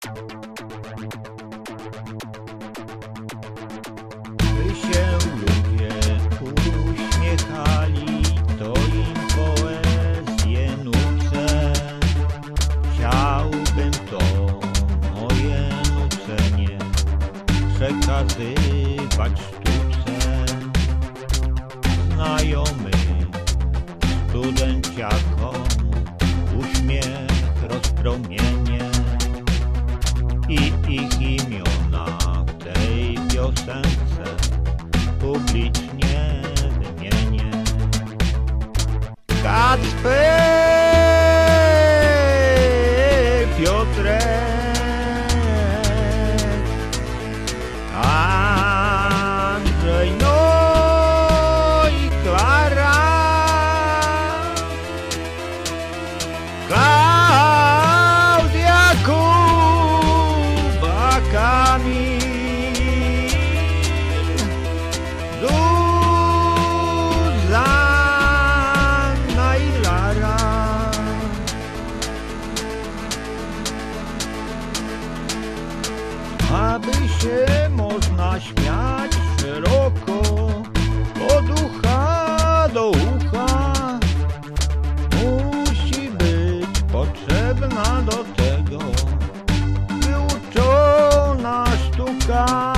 By się ludzie uśmiechali, to im poezję nucę. Chciałbym to moje nucenie przekazywać sztuce. Znajomy studenciakom uśmiech rozpromienie publicznie wymienię. Kacper, Piotrek, Andrzej, no i Klara. Klaudia Kuba Kamil się można śmiać szeroko od ucha do ucha. Musi być potrzebna do tego wyuczona sztuka.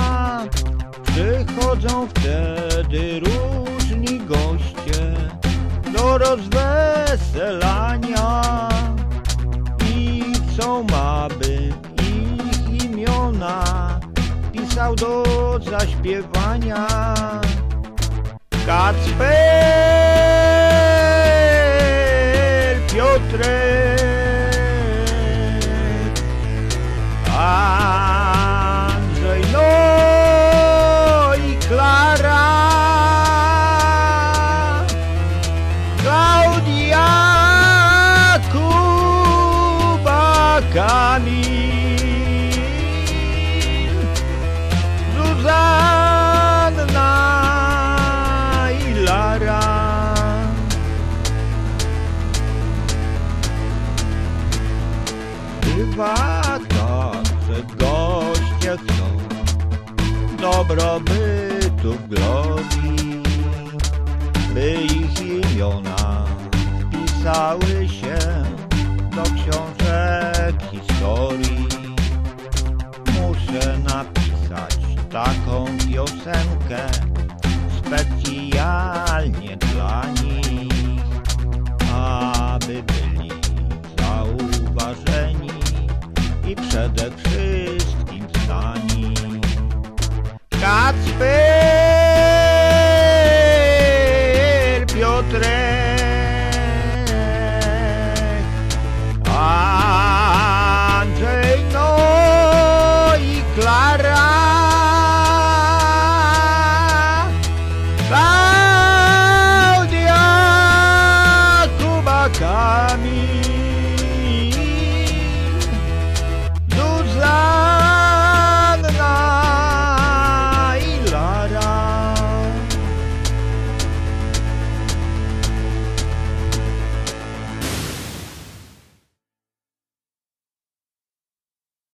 Przychodzą wtedy różni goście do rozweselania. I chcą, aby ich imiona pisał do zaśpiewania. Kacper, Piotrek, Andrzej, no i Klara, Klaudia, Kuba, Kamil, Bywa tak, że goście chcą dobrobytu w glorii, by ich imiona wpisały się do książek historii. Muszę napisać taką piosenkę specjalnie dla nich, aby byli i